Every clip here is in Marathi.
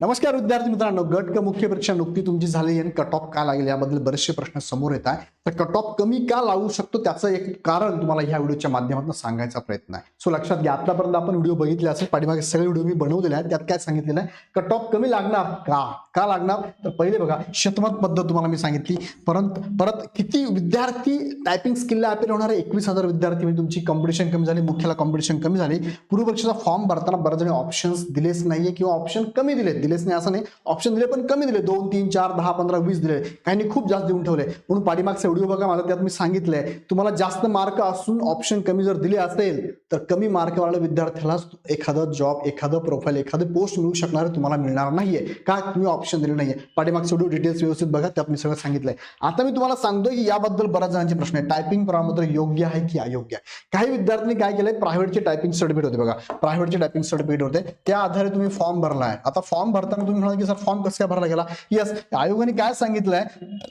नमस्कार विद्यार्थी मित्रांनो गट क मुख्य परीक्षा नुकती तुमची झाली आणि कट ऑफ का लागेल याबद्दल बरेचसे प्रश्न समोर येत आहे तर कट ऑफ कमी का लागू शकतो त्याचं एक कारण तुम्हाला ह्या व्हिडिओच्या माध्यमातून सांगायचा प्रयत्न आहे. सो लक्षात घ्या आतापर्यंत आपण व्हिडिओ बघितले असेल पाठीमागे सगळे व्हिडिओ मी बनवलेले आहेत. त्यात काय सांगितलेलं आहे? कट ऑफ कमी लागणार का? का लागणार? तर पहिले बघा शतमत पद्धत तुम्हाला मी सांगितली. परंतु परत किती विद्यार्थी टायपिंग स्किलला अपील होणारे एकवीस हजार विद्यार्थी म्हणजे तुमची कॉम्पिटिशन कमी झाली मुख्याला कॉम्पिटिशन कमी झाली. पूर्वपरीक्षेचा फॉर्म भरताना बरेच जणी ऑप्शन्स दिलेच नाहीये किंवा ऑप्शन कमी दिलेत दिलेच नाही असं नाही. ऑप्शन दिले पण कमी दिले. दोन तीन चार दहा पंधरा वीस दिले. काहींनी खूप जास्त देऊन ठेवले. म्हणून पाठीमागचा व्हिडिओ बघा माझा त्यात मी सांगितलंय. तुम्हाला जास्त मार्क असून ऑप्शन कमी जर दिले असेल तर कमी मार्कवाल्या विद्यार्थ्याला एखादं जॉब एखादं प्रोफाईल एखादं पोस्ट मिळू शकणार तुम्हाला मिळणार नाहीये. का? तुम्ही ऑप्शन दिले नाहीये. पाठीमागचा व्हिडिओ डिटेल्स व्यवस्थित बघा त्यात मी सगळं सांगितलंय. आता मी तुम्हाला सांगतोय की याबद्दल बऱ्याच जणांचे प्रश्न आहे टायपिंग प्रमाणपत्र योग्य आहे की अयोग्य? आहे काही विद्यार्थ्यांनी काय केलंय? प्रायव्हेटचे टायपिंग सर्टिफिकेट होते बघा. प्रायव्हेटचे टायपिंग सर्टिफिकेट होते. त्या आधारे तुम्ही फॉर्म भरला आहे आता फॉर्म भरताना तुम्ही म्हणाल की सर फॉर्म कसं काय भरला गेला? येस आयोगाने काय सांगितलंय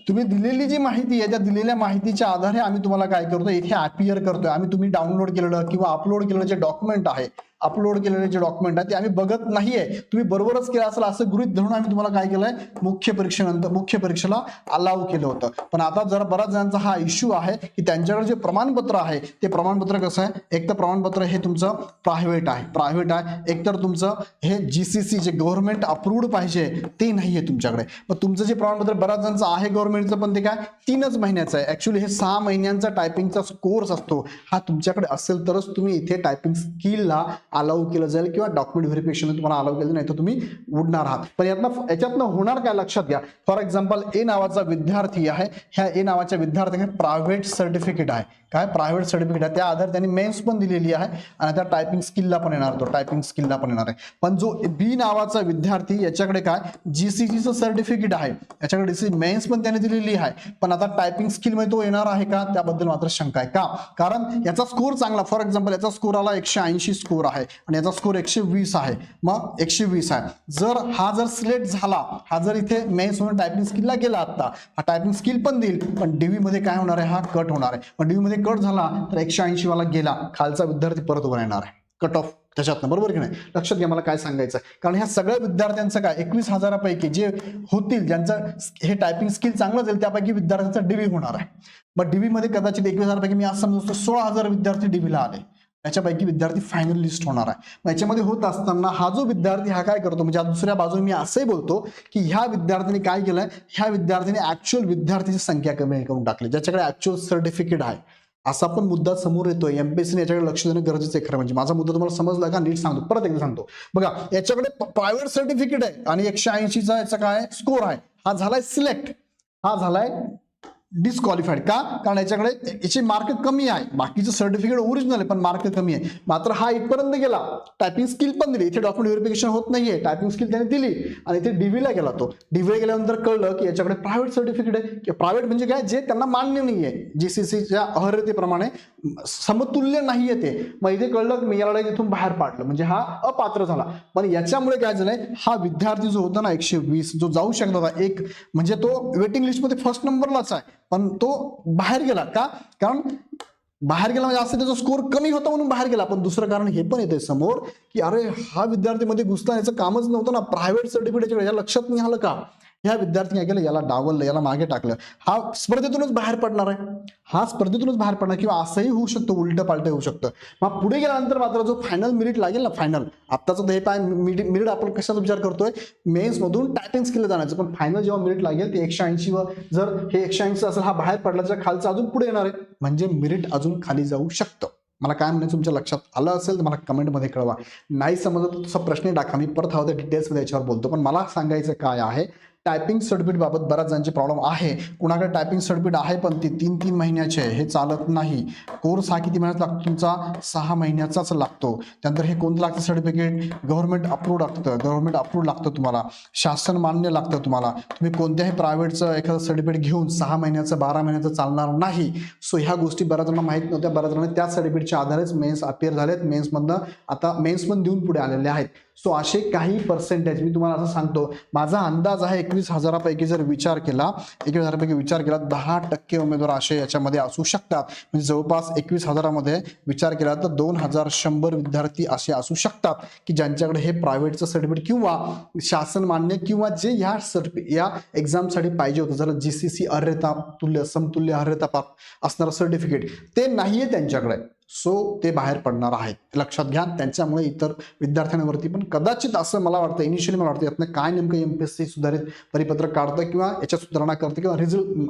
तुम्ही दिलेली जी माहिती आहे त्या दिलेल्या माहितीच्या आधारे आम्ही तुम्हाला काय करतो इथे अपियर करतोय. आम्ही तुम्ही डाउनलोड केलेलं किंवा अपलोड केलेलं जे डॉक्युमेंट आहे अपलोड केलेले जे डॉक्युमेंट आहे ते आम्ही बघत नाहीये. तुम्ही बरोबरच केलं असेल असं गृहित धरून आम्ही तुम्हाला काय केलंय? मुख्य परीक्षेनंतर मुख्य परीक्षेला अलाव केलं होतं. पण आता जरा बऱ्याच जणांचा हा इश्यू आहे की त्यांच्याकडे जे प्रमाणपत्र आहे ते प्रमाणपत्र कसं आहे? एक तर प्रमाणपत्र हे तुमचं प्रायव्हेट आहे. प्रायव्हेट आहे. एक तर तुमचं हे जीसीसी जे गव्हर्नमेंट अप्रूव्ड पाहिजे ते नाहीये तुमच्याकडे. मग तुमचं जे प्रमाणपत्र बऱ्याच जणांचं आहे गव्हर्नमेंटचं पण ते काय? तीनच महिन्याचं आहे. ऍक्च्युली हे सहा महिन्यांचा टायपिंगचा कोर्स असतो. हा तुमच्याकडे असेल तरच तुम्ही इथे टायपिंग स्किलला अलाव केलं जाईल किंवा डॉक्युमेंट व्हेरिफिकेशन तुम्हाला अलाव केलं नाही तर तुम्ही उडणार आहात. पण यातनं याच्यातनं होणार काय लक्षात घ्या. फॉर एक्झाम्पल ए नावाचा विद्यार्थी आहे. ह्या ए नावाच्या विद्यार्थ्याकडे प्रायव्हेट सर्टिफिकेट आहे. काय? प्रायव्हेट सर्टिफिकेट आहे. त्या आधारे त्यांनी मेन्स पण दिलेली आहे आणि त्या टायपिंग स्किलला पण येणार तो. टायपिंग स्किलला पण येणार आहे. पण जो बी नावाचा विद्यार्थी याच्याकडे काय? जीसीसीचं सर्टिफिकेट आहे. याच्याकडे डीसी मेन्स पण त्याने दिलेली आहे. पण आता टायपिंग स्किलमध्ये तो येणार आहे का? त्याबद्दल मात्र शंका आहे. का? कारण याचा स्कोर चांगला. फॉर एक्झाम्पल याचा स्कोर आला एकशे ऐंशी स्कोर आहे. आणि याचा स्कोर एकशे वीस आहे. मग एकशे वीस आहे. जर हा जर सिलेक्ट झाला हा जर इथे मेन्स म्हणून टायपिंग स्किलला गेला आता हा टायपिंग स्किल पण देईल. पण डीव्हीमध्ये काय होणार आहे? हा कट होणार आहे. पण डीव्हीमध्ये कट झाला तर एकशे ऐंशी वाला गेला. खालचा विद्यार्थी परत उभा येणार आहे. कट ऑफ त्याच्यातनं. बरोबर की नाही? लक्षात घ्या मला काय सांगायचं आहे. कारण ह्या सगळ्या विद्यार्थ्यांचं काय? एकवीस हजारापैकी जे होतील ज्यांचं हे टायपिंग स्किल चांगलं जाईल त्यापैकी विद्यार्थ्यांचा डीव्ही होणार आहे. मग डीव्हीमध्ये कदाचित एकवीस हजारपैकी मी असं समजतो सोळा हजार विद्यार्थी डीव्हीला आले. याच्यापैकी विद्यार्थी फायनल लिस्ट होणार आहे. मग याच्यामध्ये होत असताना हा जो विद्यार्थी हा काय करतो? म्हणजे दुसऱ्या बाजूने मी असंही बोलतो की ह्या विद्यार्थ्यांनी काय केलंय? ह्या विद्यार्थ्यांनी ऍक्च्युअल विद्यार्थ्यांची संख्या कमी करून टाकली. ज्याच्याकडे ऍक्च्युअल सर्टिफिकेट आहे. असा पण मुद्दा समोर येतोय. एमपीएससीने याच्याकडे लक्ष देणं गरजेचं आहे खरं म्हणजे. माझा मुद्दा तुम्हाला समजला का? नीट सांगतो. परत एकदा सांगतो. बघा याच्याकडे प्रायव्हेट सर्टिफिकेट आहे. आणि एकशे ऐंशीचा याचा काय स्कोर आहे. हा झालाय सिलेक्ट हा झालाय डिस्क्वालिफाईड का? कारण याच्याकडे याचे मार्क कमी आहे. बाकीचं सर्टिफिकेट ओरिजिनल आहे पण मार्क कमी आहे. मात्र हा इथपर्यंत गेला. टायपिंग स्किल पण दिली. इथे डॉक्युमेंट व्हेरिफिकेशन होत नाहीये. टायपिंग स्किल त्याने दिली. आणि इथे डीव्हीला गेला तो. डीव्हीला गेल्यानंतर कळलं की याच्याकडे प्रायव्हेट सर्टिफिकेट आहे. की प्रायव्हेट म्हणजे काय? जे त्यांना मान्य नाहीये. सीच्या अहर्यतेप्रमाणे समतुल्य नाहीये ते. मग इथे कळलं की मी याला इथून बाहेर पाडलं. म्हणजे हा अपात्र झाला. पण याच्यामुळे काय झालंय? हा विद्यार्थी जो होता ना एकशे वीस जो जाऊ शकत होता एक म्हणजे तो वेटिंग लिस्टमध्ये फर्स्ट नंबरलाच आहे. पण तो बाहेर गेला. का? कारण बाहेर गेला म्हणजे असं त्याचा स्कोर कमी होता म्हणून बाहेर गेला. पण दुसरं कारण हे पण येते समोर की अरे हा विद्यार्थी मध्ये घुसला याचं कामच नव्हतं ना. प्रायव्हेट सर्टिफिकेटच्या लक्षात नाही आलं का? ह्या विद्यार्थी काय केलं याला डावललं याला मागे टाकलं. हा स्पर्धेतूनच बाहेर पडणार आहे. हा स्पर्धेतूनच बाहेर पडणार किंवा असंही होऊ शकतं उलट पालटं होऊ शकतं. मग पुढे गेल्यानंतर मात्र जो फायनल मिरिट लागेल ना फायनल आत्ताचं तर हे पाय मिरिट आपण कशाचा विचार करतोय? मेन्समधून टायपिंग स्किल जाण्याचं. पण फायनल जेव्हा मिरिट लागेल ते एकशे ऐंशी व जर हे एकशे ऐंशी असेल हा बाहेर पडला तर खालचा अजून पुढे येणार आहे. म्हणजे मिरिट अजून खाली जाऊ शकतं. मला काय म्हणायचं तुमच्या लक्षात आलं असेल तर मला कमेंटमध्ये कळवा. नाही समजत तसा प्रश्न टाका. मी परत हवं डिटेल्समध्ये याच्यावर बोलतो. पण मला सांगायचं काय आहे टायपिंग सर्टिफिकेटबाबत बऱ्याच जणांचे प्रॉब्लेम आहे. कुणाकडे टायपिंग सर्टिफिकेट आहे पण ते तीन तीन महिन्याचे आहे हे चालत नाही. कोर्स हा किती महिन्यात लागतो? तुमचा सहा महिन्याचाच लागतो. त्यानंतर हे कोणतं लागतं सर्टिफिकेट गव्हर्नमेंट अप्रूव्ह लागतं. गव्हर्नमेंट अप्रूव्ह लागतं तुम्हाला. शासन मान्य लागतं तुम्हाला. तुम्ही कोणत्याही प्रायव्हेटचं एखादं सर्टिफिकेट घेऊन सहा महिन्याचं बारा महिन्याचं चालणार नाही. सो ह्या गोष्टी बऱ्याच जणांना माहीत नव्हत्या. बऱ्याच जणांनी त्या सर्टिफिकेटच्या आधारेच मेन्स अपिअर झालेत. मेन्समधनं आता मेन्स पण देऊन पुढे आलेले आहेत. सो असे काही पर्सेंटेज मी तुम्हाला असं सांगतो. माझा अंदाज आहे एकवीस हजारापैकी जर विचार केला एकवीस हजारापैकी विचार केला दहा टक्के उमेदवार असे याच्यामध्ये असू शकतात. म्हणजे जवळपास एकवीस हजारामध्ये विचार केला तर दोन हजार शंभर विद्यार्थी असे असू शकतात की ज्यांच्याकडे हे प्रायव्हेटचं सर्टिफिकेट किंवा शासन मान्य किंवा जे ह्या सर्टिफिकेट या एक्झामसाठी पाहिजे होतं. जर जी सी सी अर्हता तुल्य समतुल्य अर्हता असणारं सर्टिफिकेट ते नाही आहे त्यांच्याकडे. सो ते बाहेर पडणार आहेत. लक्षात घ्या त्यांच्यामुळे इतर विद्यार्थ्यांवरती पण कदाचित असं मला वाटतं इनिशियली मला वाटतं यातनं काय नेमकं एम पी एस सी सुधारित परिपत्रक काढतं किंवा याच्यात सुधारणा करतं किंवा रिझल्ट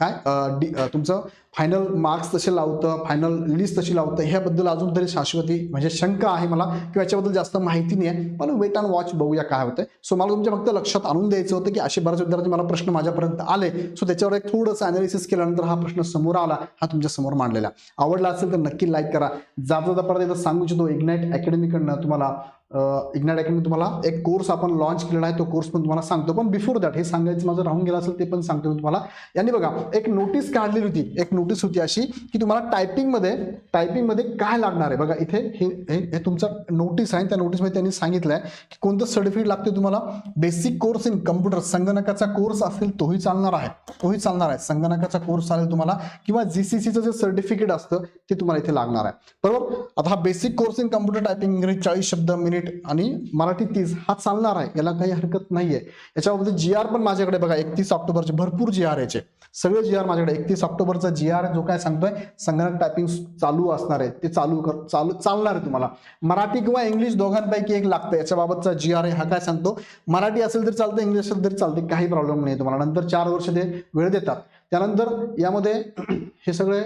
काय डी तुमचं फायनल मार्क्स तसे लावतं फायनल लिस्ट तशी लावतं ह्याबद्दल अजून तरी शाश्वती म्हणजे शंका आहे मला किंवा याच्याबद्दल जास्त माहिती नाही आहे. पण वेट अँड वॉच बघूया काय होतं सो मला तुमच्या फक्त लक्षात आणून द्यायचं होतं की असे बरेच विद्यार्थी मला प्रश्न माझ्यापर्यंत आले. सो त्याच्यावर एक थोडंसं अनालिसिस केल्यानंतर हा प्रश्न समोर आला हा तुमच्यासमोर मांडलेला. आवडला असेल तर नक्की लाईक करा. जाता जाता परत एकदा सांगू इच्छितो इग्नाईट अकॅडमीकडनं तुम्हाला इग्नाईट अकॅडमी तुम्हाला? एक कोर्स आपण लॉन्च केलेला आहे तो कोर्स पण तुम्हाला सांगतो. पण बिफोर दॅट हे सांगायचं माझं राहून गेलं असेल ते पण सांगतो मी तुम्हाला. यांनी बघा एक नोटीस काढलेली होती. एक नोटीस होती अशी की तुम्हाला टायपिंगमध्ये टायपिंगमध्ये काय लागणार आहे? बघा इथे हे हे तुमचं नोटीस आहे. त्या नोटीसमध्ये त्यांनी सांगितलं आहे की कोणतं सर्टिफिकेट लागते तुम्हाला? बेसिक कोर्स इन कम्प्युटर संगणकाचा कोर्स असेल तोही चालणार आहे. तोही चालणार आहे. संगणकाचा कोर्स चालेल तुम्हाला. किंवा जी सी सीचं जे सर्टिफिकेट असतं ते तुम्हाला इथे लागणार आहे. बरोबर? आता हा basic course in computer typing चाळीस शब्द मिनिट आणि मराठी तीस हा चालणार आहे याला काही हरकत नाहीये. याच्यामध्ये जी आर पण माझ्याकडे बघा एकतीस ऑक्टोबरचे भरपूर जी आर याचे. सगळे जी आर माझ्याकडे एकतीस ऑक्टोबरचा जी आर जो काय सांगतोय संगणक टायपिंग चालू असणार आहे ते चालू कर चालू चालणार आहे तुम्हाला. मराठी किंवा इंग्लिश दोघांपैकी एक लागतं याच्याबाबतचा जी आर आहे हा काय सांगतो? मराठी असेल तरी चालतं इंग्लिश असेल तरी चालते काही प्रॉब्लेम नाही तुम्हाला. नंतर चार वर्ष ते वेळ देतात. त्यानंतर यामध्ये हे सगळे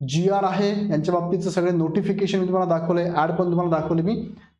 जी आर आहे यांच्या बाबतीचं सगळे नोटिफिकेशन मी तुम्हाला दाखवले ऍड पण तुम्हाला दाखवले मी.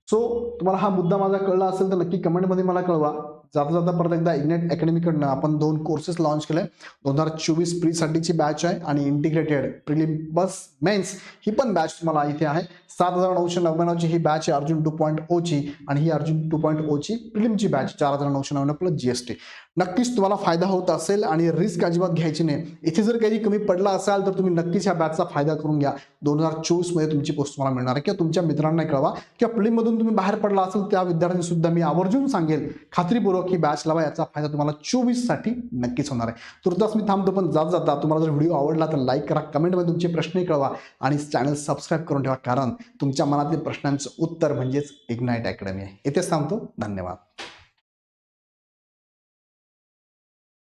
सो तुम्हाला हा मुद्दा माझा कळला असेल तर नक्की कमेंटमध्ये मला कळवा. जाता जाता परत एकदा इग्नेट अकॅडमीकडनं आपण दोन कोर्सेस लॉन्च केले. दोन हजार चोवीस प्रीसाठीची बॅच आहे आणि इंटिग्रेटेड प्रिलिम बस मेन्स ही पण बॅच तुम्हाला इथे आहे. सात हजार नऊशे नव्याण्णवची ही बॅच आहे अर्जुन टू पॉईंट ओची आणि ही अर्जुन टू पॉईंट ओची प्रिलिमची बॅच चार हजार नऊशे नव्याण्णव प्लस जी एस टी नक्कीच तुम्हाला फायदा होत असेल आणि रिस्क अजिबात घ्यायची नाही. इथे जर काही कमी पडला असाल तर तुम्ही नक्कीच ह्या बॅचचा फायदा करून घ्या. दोन हजार चोवीसमध्ये तुमची पोस्ट तुम्हाला मिळणार आहे. किंवा तुमच्या मित्रांना कळवा. किंवा प्रिलिममधून तुम्ही बाहेर पडला असेल त्या विद्यार्थ्यांनी सुद्धा मी आवर्जून सांगेल. खात्रीपूर्वक ही बॅच लावा. याचा फायदा तुम्हाला चोवीससाठी नक्कीच होणार आहे. तुर्तास मी थांबतो पण जात जाता तुम्हाला जर व्हिडिओ आवडला तर लाईक करा. कमेंटमध्ये तुमचे प्रश्नही कळवा आणि चॅनल सबस्क्राईब करून ठेवा. कारण तुमच्या मनातील प्रश्नांचं उत्तर म्हणजेच इग्नाईट अकॅडमी आहे. इथेच थांबतो. धन्यवाद.